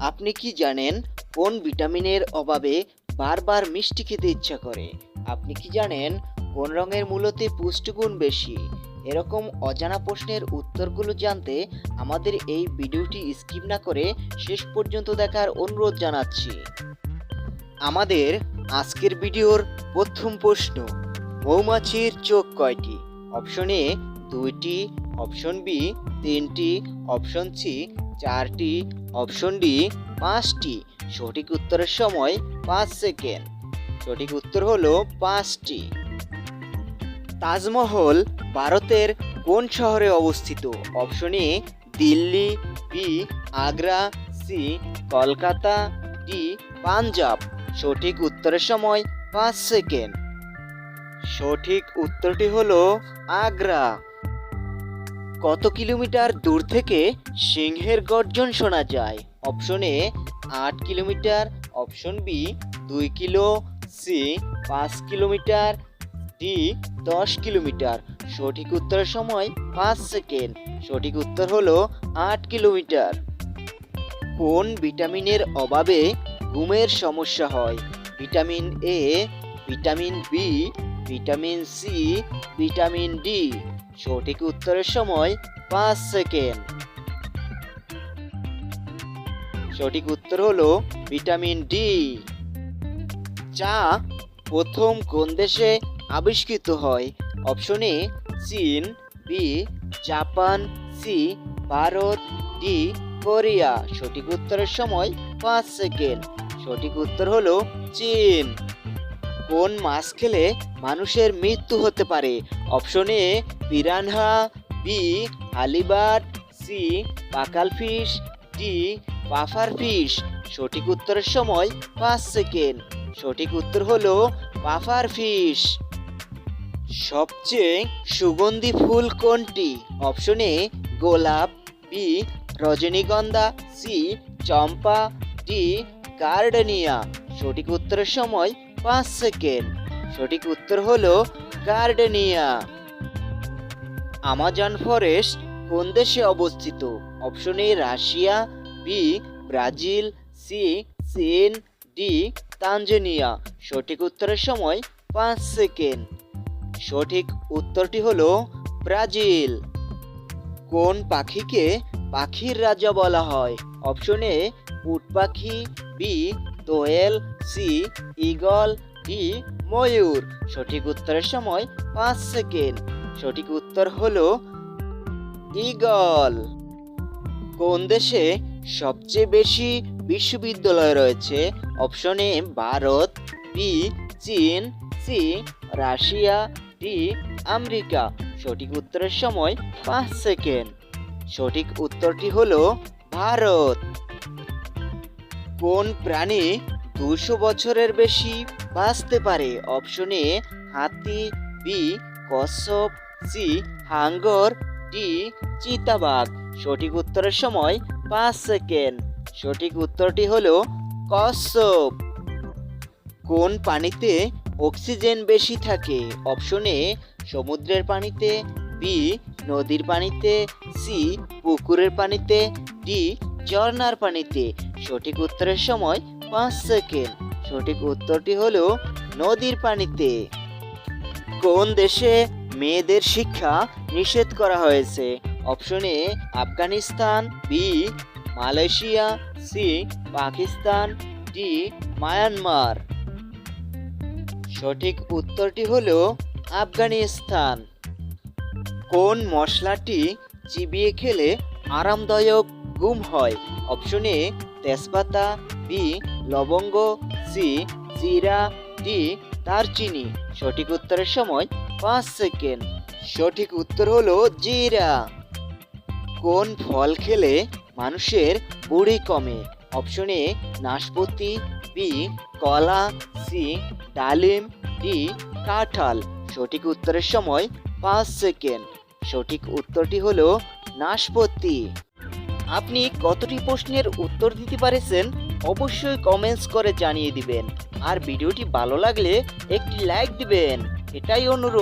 আপনি কি জানেন কোন ভিটামিনের অভাবে বারবার মিষ্টি খেতে ইচ্ছা করে? আপনি কি জানেন কোন রঙের মূলতে পুষ্টিগুণ বেশি? এরকম অজানা প্রশ্নের উত্তরগুলো জানতে আমাদের এই ভিডিওটি স্কিপ না করে শেষ পর্যন্ত দেখার অনুরোধ জানাচ্ছি। আমাদের আজকের ভিডিওর প্রথম প্রশ্ন, মৌমাছির চোখ কয়টি? অপশন এ দুইটি অপশন বি, তিনটি, অপশন সি, চারটি, অপশন ডি, পাঁচটি। সঠিক উত্তরের সময় পাঁচ সেকেন্ড। সঠিক উত্তর হলো পাঁচটি। তাজমহল ভারতের কোন শহরে অবস্থিত? Option A, Delhi, B, Agra, C, Kolkata, D, Punjab. সঠিক উত্তরের সময় পাঁচ সেকেন্ড। সঠিক উত্তরটি হলো আগ্রা। কত কিলোমিটার দূর থেকে সিংহের গর্জন শোনা যায়? অপশন এ, আট কিলোমিটার। অপশন বি, দুই কিলো। সি, পাঁচ কিলোমিটার। ডি, দশ কিলোমিটার। সঠিক উত্তরের সময় পাঁচ সেকেন্ড। সঠিক উত্তর হলো আট কিলোমিটার। কোন ভিটামিনের অভাবে ঘুমের সমস্যা হয়? Vitamin A, vitamin B vitamin C, vitamin D. সঠিক উত্তরের সময় পাঁচ সেকেন্ড। সঠিক উত্তর হলো ভিটামিন ডি। চা প্রথম কোন দেশে আবিষ্কৃত হয়? অপশন এ, চীন, B, Japan, C, Bharat, D, Korea. সঠিক উত্তরের সময় পাঁচ সেকেন্ড। সঠিক উত্তর হলো চীন। কোন মাছ খেলে মানুষের মৃত্যু হতে পারে। Option A, piranha, B halibut C পাকাল fish, D puffer fish. সঠিক উত্তরের সময় পাঁচ সেকেন্ড। সঠিক উত্তর হলো পাফার ফিশ। সবচেয়ে সুগন্ধি ফুল কোনটি? অপশন এ, গোলাপ, বি, রজনীগন্ধা, সি, চম্পা, ডি, গার্ডেনিয়া। সঠিক উত্তরের সময় পাঁচ সেকেন্ড। সঠিক উত্তর হলো গার্ডেনিয়া। আমাজন ফরেস্ট কোন দেশে অবস্থিত? Option A Russia B Brazil C চীন ডি তানজানিয়া। সঠিক উত্তরের সময় পাঁচ সেকেন্ড। সঠিক উত্তরটি হলো ব্রাজিল। কোন পাখিকে পাখির রাজা বলা হয়? অপশন এ উট পাখি বি দোয়েল, সি ইগল ডি ময়ূর। সঠিক উত্তরের সময় পাঁচ সেকেন্ড। সঠিক উত্তর হলো ইগল কোন দেশে সবচেয়ে বেশি বিশ্ববিদ্যালয় রয়েছে? অপশন এ, ভারত বি চীন সি রাশিয়া ডি আমেরিকা। সঠিক উত্তরের সময় পাঁচ সেকেন্ড। সঠিক উত্তরটি হলো ভারত। কোন প্রাণী দুশো বছরের বেশি বাঁচতে পারে। অপশন এ, হাতি, বি, কচ্ছপ, সি, হাঙ্গর, ডি, চিতাবাঘ। সঠিক উত্তরের সময় পাঁচ সেকেন্ড। সঠিক উত্তরটি হলো কচ্ছপ। কোন পানিতে অক্সিজেন বেশি থাকে? অপশন এ, সমুদ্রের পানিতে, বি, নদীর পানিতে, সি, পুকুরের পানিতে, ডি ঝর্ণার পানিতে। সঠিক উত্তরের সময় পাঁচ সেকেন্ড। সঠিক উত্তরটি হলো নদীর পানিতে। কোন দেশে মেয়েদের শিক্ষা নিষেধ করা হয়েছে? Option A, Afghanistan, B, Malaysia, C, Pakistan, D, Myanmar. সঠিক উত্তরটি হলো আফগানিস্তান। কোন মশলাটি চিবিয়ে খেলে আরামদায়ক ঘুম হয়। অপশন এ তেজপাতা বি লবঙ্গ সি জিরা ডি দারচিনি। সঠিক উত্তরের সময় পাঁচ সেকেন্ড। সঠিক উত্তর হলো জিরা। কোন ফল খেলে মানুষের বুড়ি কমে? অপশন এ নাশপাতি বি কলা সি ডালিম ডি কাঁঠাল। সঠিক উত্তরের সময় পাঁচ সেকেন্ড। সঠিক উত্তরটি হলো নাশপাতি। আপনি কতটি প্রশ্নের উত্তর দিতে পারেছেন অবশ্যই কমেন্টস করে জানিয়ে দিবেন। আর ভিডিওটি ভালো লাগলে একটি লাইক দিবেন। এটাই অনুরোধ।